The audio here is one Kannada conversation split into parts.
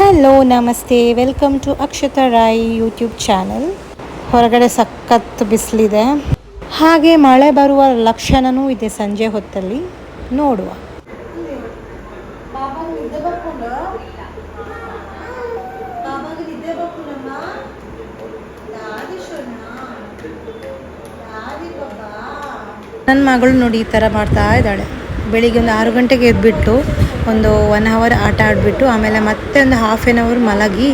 ಹಲೋ ನಮಸ್ತೆ. Welcome to Akshata Rai YouTube channel ಹೊರಗಡೆ ಸಖತ್ ಬಿಸಿಲಿದೆ. ಹಾಗೆ ಮಳೆ ಬರುವ ಲಕ್ಷಣವೂ ಇದೆ ಸಂಜೆ ಹೊತ್ತಲ್ಲಿ. ನೋಡುವ. ನನ್ನ ಮಗಳು ನೋಡಿ ಈ ಥರ ಮಾಡ್ತಾ ಇದ್ದಾಳೆ. ಬೆಳಿಗ್ಗೆ ಒಂದು ಆರು ಗಂಟೆಗೆ ಎದ್ಬಿಟ್ಟು ಒಂದು ಒನ್ ಅವರ್ ಆಟ ಆಡಿಬಿಟ್ಟು ಆಮೇಲೆ ಮತ್ತೆ ಒಂದು ಹಾಫ್ ಆನ್ ಅವರ್ ಮಲಗಿ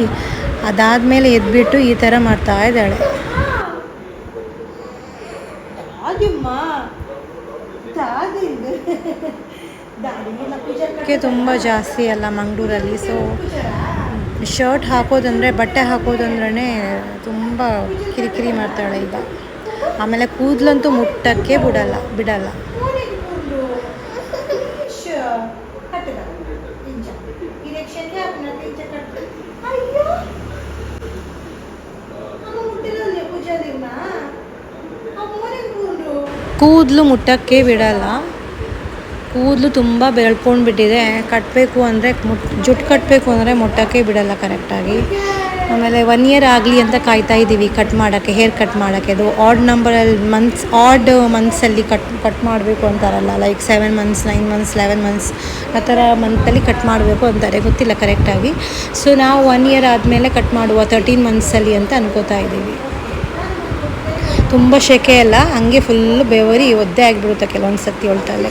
ಅದಾದಮೇಲೆ ಎದ್ಬಿಟ್ಟು ಈ ಥರ ಮಾಡ್ತಾ ಇದ್ದಾಳೆ. ತುಂಬ ಜಾಸ್ತಿ ಅಲ್ಲ ಮಂಗಳೂರಲ್ಲಿ. ಸೊ ಶರ್ಟ್ ಹಾಕೋದಂದರೆ ಬಟ್ಟೆ ಹಾಕೋದಂದ್ರೆ ತುಂಬ ಕಿರಿಕಿರಿ ಮಾಡ್ತಾಳೆ ಈಗ. ಆಮೇಲೆ ಕೂದಲಂತೂ ಮುಟ್ಟಕ್ಕೆ ಬಿಡಲ್ಲ ಬಿಡಲ್ಲ. ಕೂದಲು ಮುಟ್ಟಕ್ಕೆ ಬಿಡಲ್ಲ. ಕೂದಲು ತುಂಬ ಬೆಳ್ಕೊಂಡು ಬಿಟ್ಟಿದೆ ಕಟ್ಟಬೇಕು ಅಂದರೆ ಮುಟ್ ಜುಟ್ಟು ಕಟ್ಟಬೇಕು ಅಂದರೆ ಮುಟ್ಟಕ್ಕೆ ಬಿಡಲ್ಲ ಕರೆಕ್ಟಾಗಿ. ಆಮೇಲೆ ಒನ್ ಇಯರ್ ಆಗಲಿ ಅಂತ ಕಾಯ್ತಾ ಇದ್ದೀವಿ ಕಟ್ ಮಾಡೋಕ್ಕೆ ಹೇರ್ ಕಟ್ ಮಾಡೋಕ್ಕೆ. ಅದು ಆಡ್ ನಂಬರಲ್ಲಿ ಮಂತ್ಸ್ ಆಡ್ ಮಂತ್ಸಲ್ಲಿ ಕಟ್ ಕಟ್ ಮಾಡಬೇಕು ಅಂತಾರಲ್ಲ like seven months nine months eleven months ಆ ಥರ ಮಂತಲ್ಲಿ ಕಟ್ ಮಾಡಬೇಕು ಅಂತಾರೆ. ಗೊತ್ತಿಲ್ಲ ಕರೆಕ್ಟಾಗಿ. ಸೊ ನಾವು ಒನ್ ಇಯರ್ ಆದಮೇಲೆ ಕಟ್ ಮಾಡುವ ತರ್ಟೀನ್ ಮಂತ್ಸಲ್ಲಿ ಅಂತ ಅನ್ಕೋತಾ ಇದ್ದೀವಿ ತುಂಬ ಶೆಕೆ ಅಲ್ಲ ಹಂಗೆ ಫುಲ್ ಬೆವರಿ ಒದ್ದೆ ಆಗಿಬಿಡುತ್ತೆ ಕೆಲವೊಂದು ಸತಿ ಹೊಳ್ತಲ್ಲೇ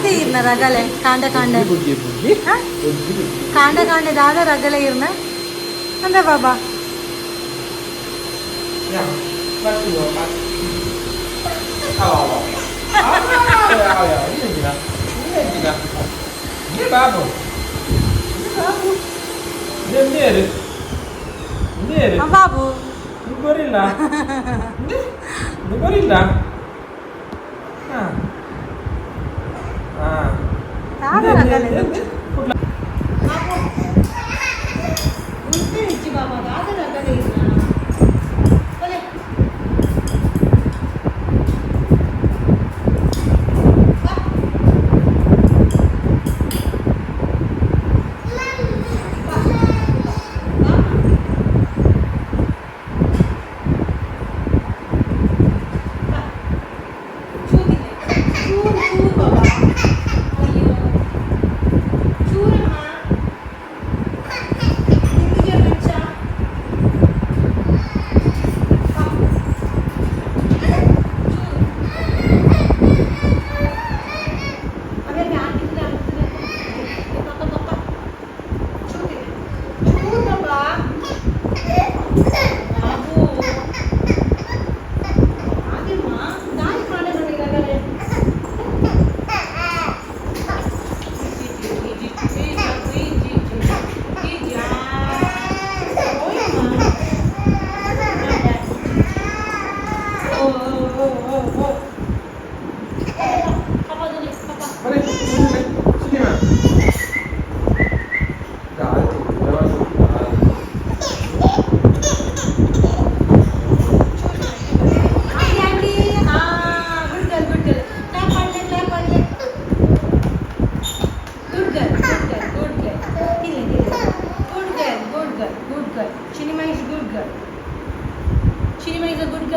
అది ఇరిన రగలే కాండ కాండ కాండ కాండ దాద రగలే ఇరిన అంద బాబా బాబు గొరిల్లా గొరిల్లా தாதா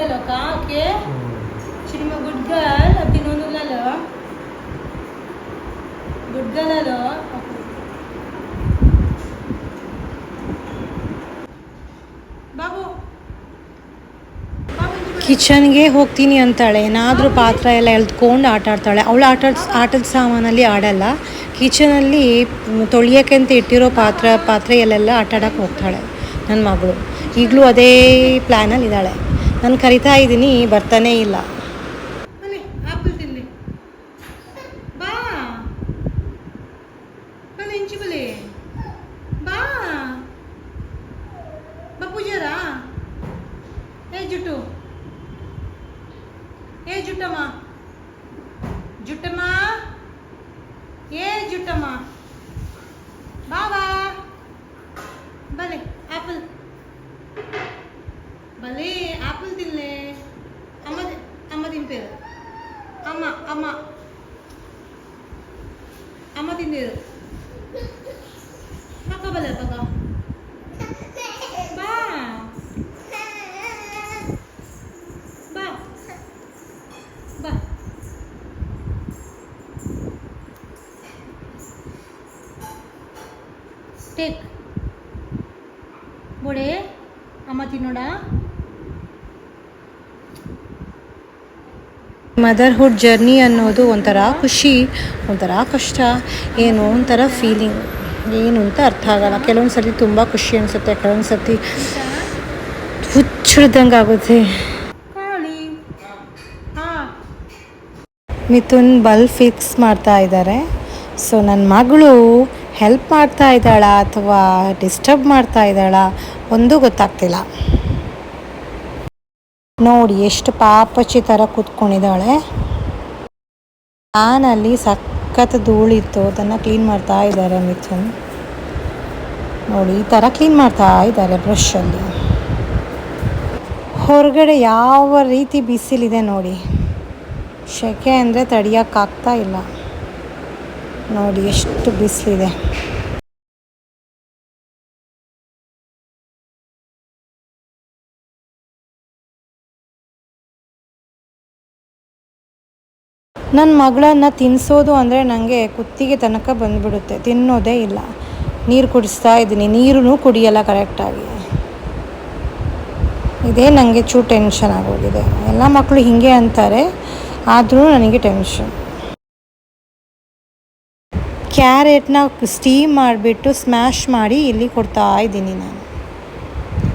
चलो ಓಕೆ ಗುಡ್ ಕಿಚನ್ಗೆ ಹೋಗ್ತೀನಿ ಅಂತಾಳೆ. ಏನಾದರೂ ಪಾತ್ರ ಎಲ್ಲ ಎಳ್ದುಕೊಂಡು ಆಟ ಆಡ್ತಾಳೆ. ಅವಳು ಆಟ ಆಟದ ಸಾಮಾನಲ್ಲಿ ಆಡಲ್ಲ. ಕಿಚನಲ್ಲಿ ತೊಳಿಯೋಕ್ಕಂತ ಇಟ್ಟಿರೋ ಪಾತ್ರ ಪಾತ್ರೆಯಲ್ಲೆಲ್ಲ ಆಟ ಆಡೋಕ್ಕೆ ಹೋಗ್ತಾಳೆ. ನನ್ನ ಮಗಳು. ಈಗಲೂ ಅದೇ ಪ್ಲ್ಯಾನಲ್ಲಿ ಇದ್ದಾಳೆ. ನಾನು ಕರಿತಾ ಇದ್ದೀನಿ, ಬರ್ತಾನೇ ಇಲ್ಲ. ಏ, ಜುಟ್ಟು. ಏ, ಜುಟ್ಟಮ್ಮ. ಜುಟ್ಟಮ್ಮ. ಏ, ಜುಟ್ಟಮ್ಮ. ಬಾ. ಬಲೆ, ಆಪಲ್. ಬಲೆ. ఆపిల్ తినలే అమ్మ అమ్మ తినిపోయారు అమ్మ అమ్మ అమ్మ తినేరు పక్క బలే పక్క బా బా బా టేక్ బోడే అమ్మ తినడా ಮದರ್ಹುಡ್ ಜರ್ನಿ ಅನ್ನೋದು ಒಂಥರ ಖುಷಿ ಒಂಥರ ಕಷ್ಟ ಏನೋ ಒಂಥರ ಫೀಲಿಂಗ್ ಏನು ಅಂತ ಅರ್ಥ ಆಗಲ್ಲ. ಕೆಲವೊಂದು ಸರ್ತಿ ತುಂಬ ಖುಷಿ ಅನಿಸುತ್ತೆ ಕೆಲವೊಂದು ಸರ್ತಿ ಹುಚ್ಚಿಡ್ದಂಗೆ ಆಗುತ್ತೆ ಮಿಥುನ್ ಬಲ್ ಫಿಕ್ಸ್ ಮಾಡ್ತಾ ಇದ್ದಾರೆ. ಸೊ ನನ್ನ ಮಗಳು ಹೆಲ್ಪ್ ಮಾಡ್ತಾ ಇದ್ದಾಳ ಅಥವಾ ಡಿಸ್ಟರ್ಬ್ ಮಾಡ್ತಾ ಇದ್ದಾಳ ಒಂದೂ ಗೊತ್ತಾಗ್ತಿಲ್ಲ. ನೋಡಿ ಎಷ್ಟು ಪಾಪಚ್ಚಿ ಥರ ಕೂತ್ಕೊಂಡಿದ್ದಾಳೆ. ಫ್ಯಾನಲ್ಲಿ ಸಖತ್ ಧೂಳಿತ್ತು, ಅದನ್ನು ಕ್ಲೀನ್ ಮಾಡ್ತಾ ಇದ್ದಾರೆ ಮಿಥುನ್. ನೋಡಿ, ಈ ಥರ ಕ್ಲೀನ್ ಮಾಡ್ತಾ ಇದ್ದಾರೆ ಬ್ರಷಲ್ಲಿ ಹೊರಗಡೆ ಯಾವ ರೀತಿ ಬಿಸಿಲಿದೆ ನೋಡಿ. ಸೆಕೆ ಅಂದರೆ ತಡಿಯೋಕ್ಕಾಗ್ತಾ ಇಲ್ಲ. ನೋಡಿ, ಎಷ್ಟು ಬಿಸಿಲಿದೆ. ನನ್ನ ಮಗಳನ್ನು ತಿನ್ನಿಸೋದು ಅಂದರೆ ನನಗೆ ಕುತ್ತಿಗೆ ತನಕ ಬಂದುಬಿಡುತ್ತೆ, ತಿನ್ನೋದೇ ಇಲ್ಲ. ನೀರು ಕುಡಿಸ್ತಾ ಇದ್ದೀನಿ ನೀರೂ ಕುಡಿಯಲ್ಲ ಕರೆಕ್ಟಾಗಿ. ಇದೇ ನನಗೆ ಚೂ ಟೆನ್ಷನ್ ಆಗೋಗಿದೆ. ಎಲ್ಲ ಮಕ್ಕಳು ಹೀಗೆ ಅಂತಾರೆ, ಆದರೂ ನನಗೆ ಟೆನ್ಷನ್ ಕ್ಯಾರೆಟ್ನ ಸ್ಟೀಮ್ ಮಾಡಿಬಿಟ್ಟು ಸ್ಮ್ಯಾಶ್ ಮಾಡಿ ಇಲ್ಲಿ ಕೊಡ್ತಾ ಇದ್ದೀನಿ ನಾನು.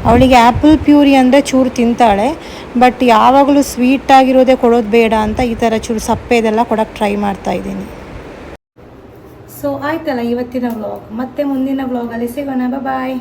ಅವಳಿಗೆ ಆ್ಯಪಲ್ ಪ್ಯೂರಿ ಅಂದರೆ ಚೂರು ತಿಂತಾಳೆ ಬಟ್ ಯಾವಾಗಲೂ ಸ್ವೀಟ್ ಆಗಿರೋದೇ ಕೊಡೋದು ಬೇಡ ಅಂತ ಈ ಥರ ಚೂರು ಸಪ್ಪೆದೆಲ್ಲ ಕೊಡೋಕ್ಕೆ ಟ್ರೈ ಮಾಡ್ತಾ ಇದ್ದೀನಿ. ಸೊ ಆಯ್ತಲ್ಲ ಇವತ್ತಿನ ವ್ಲಾಗ್ ಮತ್ತೆ ಮುಂದಿನ ವ್ಲಾಗಲ್ಲಿ ಸಿಗೋಣ. ಬಾಯ್